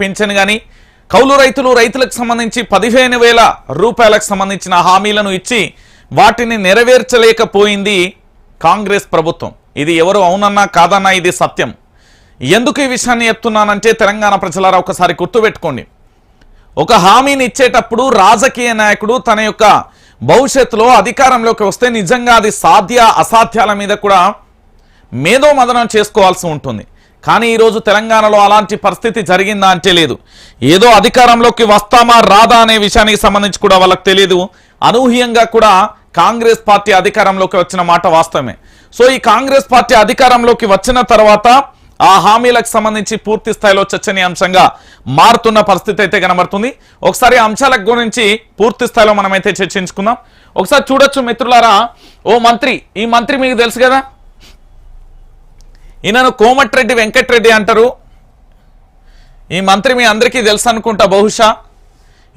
Pension గాని కౌలు రైతులు రైతులకు సంబంధించి పదిహేను వేల రూపాయలకు సంబంధించిన హామీలను ఇచ్చి వాటిని నెరవేర్చలేకపోయింది కాంగ్రెస్ ప్రభుత్వం. ఇది ఎవరు అవునన్నా కాదన్నా ఇది సత్యం. ఎందుకు ఈ విషయాన్ని చెప్తున్నానంటే తెలంగాణ ప్రజలారా ఒకసారి గుర్తుపెట్టుకోండి. ఒక హామీని ఇచ్చేటప్పుడు రాజకీయ నాయకుడు తన యొక్క భవిష్యత్తులో అధికారంలోకి వస్తే నిజంగా అది సాధ్య అసాధ్యాల మీద కూడా మేధో మదనం చేసుకోవాల్సి ఉంటుంది. కానీ ఈరోజు తెలంగాణలో అలాంటి పరిస్థితి జరిగిందా అంటే లేదు. ఏదో అధికారంలోకి వస్తామా రాదా అనే విషయానికి సంబంధించి కూడా వాళ్ళకి తెలియదు అనూహ్యంగా కూడా కాంగ్రెస్ పార్టీ అధికారంలోకి వచ్చిన మాట వాస్తవమే. సో ఈ కాంగ్రెస్ పార్టీ అధికారంలోకి వచ్చిన తర్వాత ఆ హామీలకు సంబంధించి పూర్తి స్థాయిలో చర్చనీయాంశంగా మారుతున్న పరిస్థితి అయితే కనబడుతుంది. ఒకసారి అంశాల గురించి పూర్తి స్థాయిలో మనమైతే చర్చించుకుందాం. ఒకసారి చూడొచ్చు మిత్రులారా ఓ మంత్రి ఈ మంత్రి మీకు తెలుసు కదా? ఈయనను కోమటిరెడ్డి వెంకటరెడ్డి అంటారు. ఈ మంత్రి మీ అందరికీ తెలుసు అనుకుంటా బహుశా.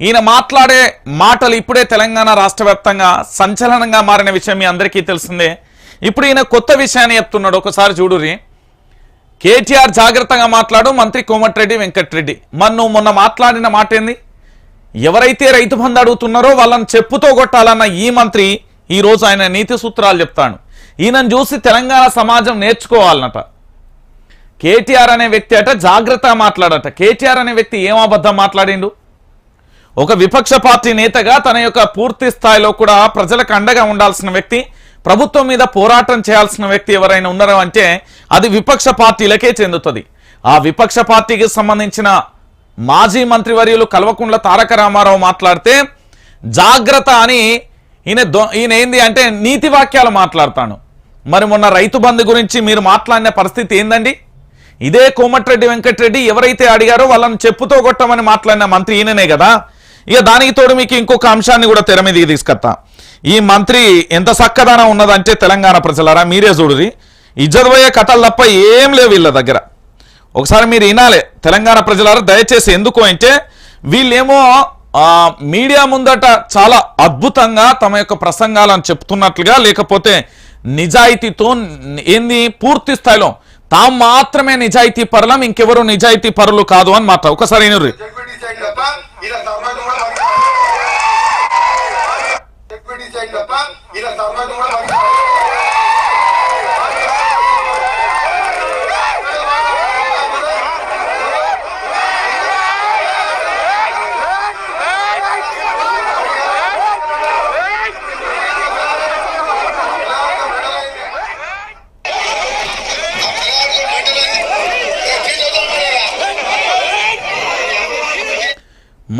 ఈయన మాట్లాడే మాటలు ఇప్పుడే తెలంగాణ రాష్ట్ర సంచలనంగా మారిన విషయం మీ అందరికీ తెలిసిందే. ఇప్పుడు ఈయన కొత్త విషయాన్ని చెప్తున్నాడు. ఒకసారి చూడురి కేటీఆర్ జాగ్రత్తగా మాట్లాడు మంత్రి కోమటిరెడ్డి వెంకటరెడ్డి. మన్ను మొన్న మాట్లాడిన మాట ఏంది? ఎవరైతే రైతు బంధు అడుగుతున్నారో వాళ్ళని చెప్పుతో కొట్టాలన్న ఈ మంత్రి ఈ రోజు ఆయన నీతి సూత్రాలు చెప్తాడు. ఈయనను చూసి తెలంగాణ సమాజం నేర్చుకోవాలన్నట. కేటీఆర్ అనే వ్యక్తి అట జాగ్రత్తగా మాట్లాడట. కేటీఆర్ అనే వ్యక్తి ఏం అబద్ధం మాట్లాడిండు? ఒక విపక్ష పార్టీ నేతగా తన యొక్క పూర్తి స్థాయిలో కూడా ప్రజలకు అండగా ఉండాల్సిన వ్యక్తి ప్రభుత్వం మీద పోరాటం చేయాల్సిన వ్యక్తి ఎవరైనా ఉన్నారో అంటే అది విపక్ష పార్టీలకే చెందుతుంది. ఆ విపక్ష పార్టీకి సంబంధించిన మాజీ మంత్రివర్యులు కల్వకుంట్ల తారక రామారావు మాట్లాడితే జాగ్రత్త అని ఈయన దొ- ఈయన ఏంది అంటే నీతి వాక్యాలు మాట్లాడతాను. మరి మొన్న రైతు బంధు గురించి మీరు మాట్లాడిన పరిస్థితి ఏందండి? ఇదే కోమటిరెడ్డి వెంకటరెడ్డి ఎవరైతే అడిగారో వాళ్ళని చెప్పుతో కొట్టమని మాట్లాడిన మంత్రి ఈయననే కదా. ఇక దానికి తోడు మీకు ఇంకొక అంశాన్ని కూడా తెర మీదకి తీసుకొస్తా. ఈ మంత్రి ఎంత చక్కదనం ఉన్నదంటే తెలంగాణ ప్రజలారా మీరే చూడుది ఇజ్జతపోయే కథలు తప్ప ఏం లేవు వీళ్ళ దగ్గర. ఒకసారి మీరు వినాలి. తెలంగాణ ప్రజలారా దయచేసి ఎందుకు అంటే వీళ్ళేమో మీడియా ముందట చాలా అద్భుతంగా తమ యొక్క ప్రసంగాలను చెప్తున్నట్లుగా లేకపోతే నిజాయితీతో ఏంది పూర్తి స్థాయిలో తాము మాత్రమే నిజాయితీ పరులం ఇంకెవరు నిజాయితీ పరులు కాదు అని మాట ఒకసారి వినుర్రి. ఇలా సర్పంచ్ కూడా పని డిప్యూటీ సైడ్ తప్ప ఇలా సర్పంచ్ కూడా పని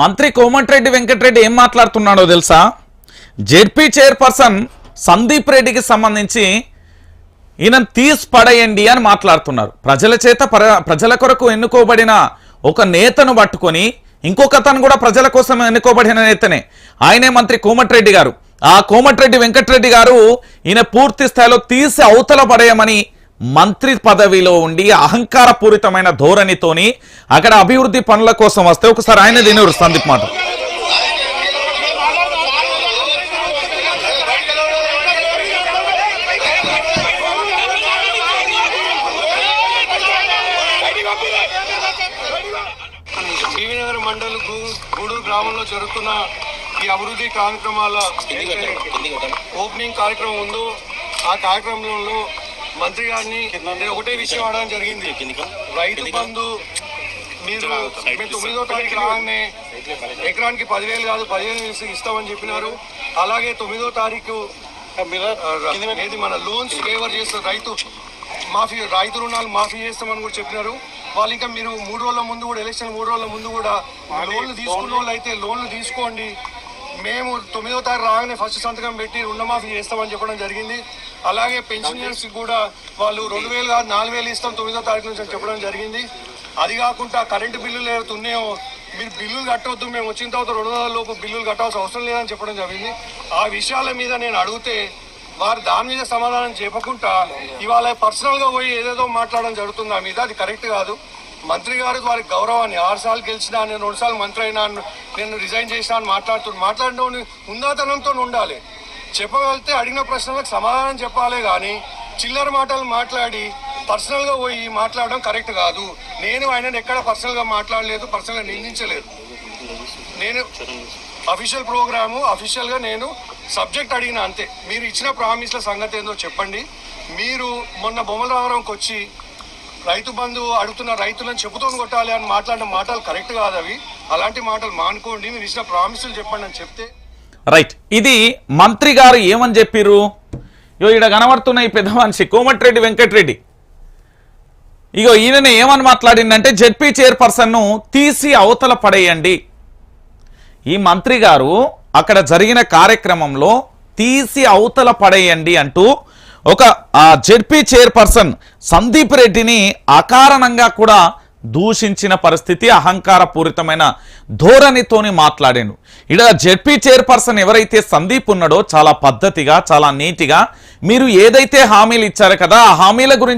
మంత్రి కోమటిరెడ్డి వెంకటరెడ్డి ఏం మాట్లాడుతున్నాడో తెలుసా? జెడ్పీ చైర్పర్సన్ సందీప్ రెడ్డికి సంబంధించి ఈయన తీసి పడేయండి అని మాట్లాడుతున్నారు. ప్రజల చేత ప్రజల కొరకు ఎన్నుకోబడిన ఒక నేతను పట్టుకొని ఇంకొక అతను కూడా ప్రజల కోసం ఎన్నుకోబడిన నేతనే. ఆయనే మంత్రి కోమటిరెడ్డి గారు. ఆ కోమటిరెడ్డి వెంకటరెడ్డి గారు ఈయన పూర్తి స్థాయిలో తీసి అవతల పడేయమని మంత్రి పదవిలో ఉండి అహంకారపూరితమైన ధోరణితోని అక్కడ అభివృద్ధి పనుల కోసం వస్తే ఒకసారి ఆయన తినరు సందీప్ మాట గ్రామంలో జరుగుతున్న ఈ అభివృద్ధి కార్యక్రమాల ఓపెనింగ్ కార్యక్రమం ఉందో ఆ కార్యక్రమంలో మంత్రి గారిని నేను ఒకటే విషయం అడగడం జరిగింది. రైతు బంధు మీరు మేము తొమ్మిదో తారీఖు రాగానే ఎకరానికి పదివేలు కాదు పదిహేను వేలు ఇస్తామని చెప్పినారు. అలాగే తొమ్మిదో తారీఖు ఏది మన లోన్స్ వేవర్ చేస్తారు రైతు మాఫీ రైతు రుణాలు మాఫీ చేస్తామని కూడా చెప్పినారు. వాళ్ళు ఇంకా మీరు మూడు రోజుల ముందు కూడా ఎలక్షన్ మూడు రోజుల ముందు కూడా లోన్లు తీసుకున్న వాళ్ళు అయితే లోన్లు తీసుకోండి. మేము తొమ్మిదో తారీఖు రాగానే ఫస్ట్ సంతకం పెట్టి రుణమాఫీ చేస్తామని చెప్పడం జరిగింది. అలాగే పెన్షనర్స్ కూడా వాళ్ళు రెండు వేలు కాదు నాలుగు వేలు ఇస్తాం తొమ్మిదో తారీఖు నుంచి చెప్పడం జరిగింది. అది కాకుండా కరెంటు బిల్లులు ఏవైతే ఉన్నాయో మీరు బిల్లులు కట్టవద్దు మేము వచ్చిన తర్వాత రెండు వందల లోపు బిల్లులు కట్టాల్సిన అవసరం లేదని చెప్పడం జరిగింది. ఆ విషయాల మీద నేను అడిగితే వారు దాని మీద సమాధానం చెప్పకుండా ఇవాళ పర్సనల్గా పోయి ఏదేదో మాట్లాడడం జరుగుతుంది ఆ మీద. అది కరెక్ట్ కాదు. మంత్రి గారికి వారికి గౌరవాన్ని ఆరు సార్లు గెలిచినా నేను రెండు సార్లు మంత్రి అయినా నేను రిజైన్ చేసినా అని మాట్లాడుతున్నాను మాట్లాడడం ఉందాతనంతో ఉండాలి. చెప్పగలిగితే అడిగిన ప్రశ్నలకు సమాధానం చెప్పాలే కానీ చిల్లర మాటలు మాట్లాడి పర్సనల్గా పోయి మాట్లాడడం కరెక్ట్ కాదు. నేను ఆయన ఎక్కడ పర్సనల్గా మాట్లాడలేదు పర్సనల్గా నిందించలేదు. నేను అఫీషియల్ ప్రోగ్రాము అఫీషియల్గా నేను సబ్జెక్ట్ అడిగిన అంతే. మీరు ఇచ్చిన ప్రామిస్ల సంగతి ఏందో చెప్పండి. మీరు మొన్న బొమ్మల రామరావుకి వచ్చి రైతు బంధు అడుగుతున్న రైతులను చెబుతూ కొట్టాలి అని మాట్లాడిన మాటలు కరెక్ట్ కాదు అవి. అలాంటి మాటలు మానుకోండి మీరు ఇచ్చిన ప్రామిసులు చెప్పండి అని చెప్తే రైట్ ఇది మంత్రి గారు ఏమని చెప్పిర్రు? ఇగో ఈడ కనబడుతున్న ఈ పెద్ద మనిషి కోమటిరెడ్డి వెంకటరెడ్డి. ఇగో ఈయన ఏమని మాట్లాడిందంటే జెడ్పీ చైర్పర్సన్ను తీసి అవతల పడేయండి. ఈ మంత్రి గారు అక్కడ జరిగిన కార్యక్రమంలో తీసి అవతల పడేయండి అంటూ ఒక ఆ జెడ్పీ చైర్పర్సన్ సందీప్ రెడ్డిని అకారణంగా కూడా దూషించిన పరిస్థితి అహంకారపూరితమైన ధోరణితోని మాట్లాడాను. ఇక్కడ జెడ్పీ చైర్పర్సన్ ఎవరైతే సందీప్ ఉన్నాడో చాలా పద్ధతిగా చాలా నీటిగా మీరు ఏదైతే హామీలు ఇచ్చారో కదా ఆ హామీల గురించి